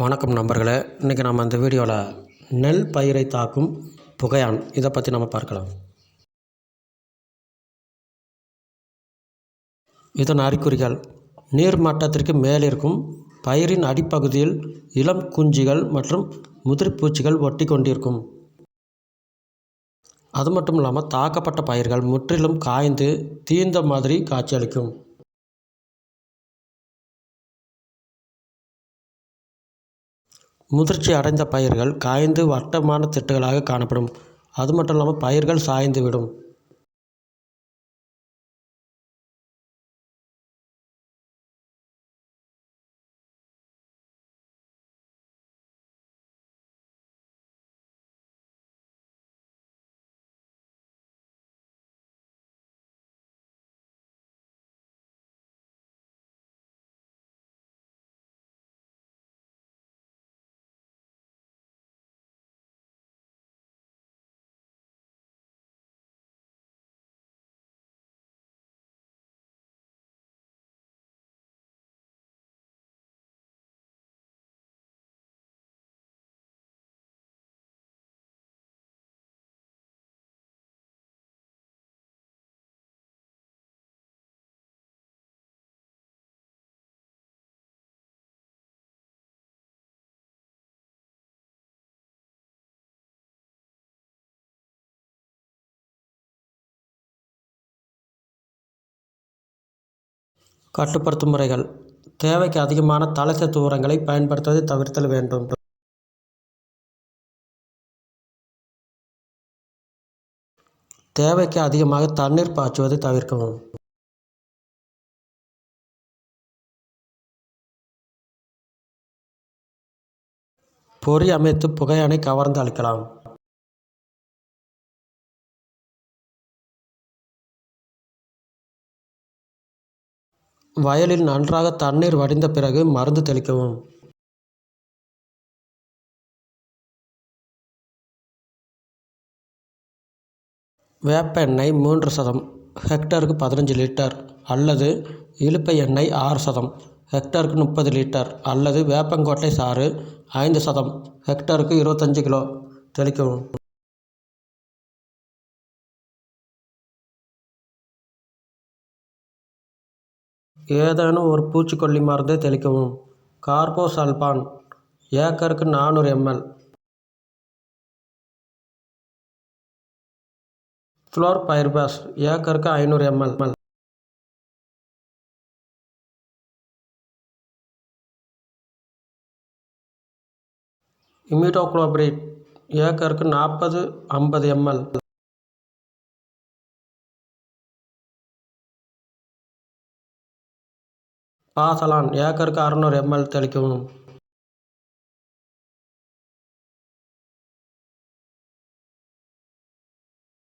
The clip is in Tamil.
வணக்கம் நண்பர்களே. இன்றைக்கி நம்ம இந்த வீடியோவில் நெல் பயிரை தாக்கும் புகையான் இதை பற்றி நம்ம பார்க்கலாம். இதன் அறிகுறிகள் நீர் மட்டத்திற்கு மேலிருக்கும் பயிரின் அடிப்பகுதியில் இளம் குஞ்சிகள் மற்றும் முதிர்பூச்சிகள் ஒட்டி கொண்டிருக்கும். அது மட்டும் இல்லாமல் தாக்கப்பட்ட பயிர்கள் முற்றிலும் காய்ந்து தீந்த மாதிரி காட்சியளிக்கும். முதிர்ச்சி அடைந்த பயிர்கள் காய்ந்து வட்டமான திட்டுகளாக காணப்படும். அது மட்டும் இல்லாமல் பயிர்கள் சாய்ந்து விடும். கட்டுப்படுத்தும் முறைகள். தேவைக்கு அதிகமான தலைச்சத்து உரங்களை பயன்படுத்துவதை தவிர்த்தல் வேண்டும். தேவைக்கு அதிகமாக தண்ணீர் பாய்ச்சுவதை தவிர்க்கவும். பொறி அமைத்து புகையானை கவர்ந்து அளிக்கலாம் வயலில் நன்றாக தண்ணீர் வடிந்த பிறகு மருந்து தெளிக்கவும். வேப்ப எண்ணெய் மூன்று சதம் ஹெக்டருக்கு பதினஞ்சு லிட்டர் அல்லது இலுப்பை எண்ணெய் ஆறு சதம் ஹெக்டருக்கு முப்பது லிட்டர் அல்லது வேப்பங்கோட்டை சாறு ஐந்து சதம் ஹெக்டருக்கு இருபத்தஞ்சி கிலோ தெளிக்கவும். ஏதேனும் ஒரு பூச்சிக்கொல்லி மருந்தை தெளிக்கவும். கார்போசல்பான் ஏக்கருக்கு நானூறு எம்எல் ஃப்ளோர் பைர்பாஸ் ஏக்கருக்கு ஐநூறு எம்எல் இமிடோக்ளோபிரிட் ஏக்கருக்கு நாற்பது ஐம்பது எம்எல் பாசலான் ஏக்கருக்கு அறநூறு எம்எல் தெளிக்கவும்.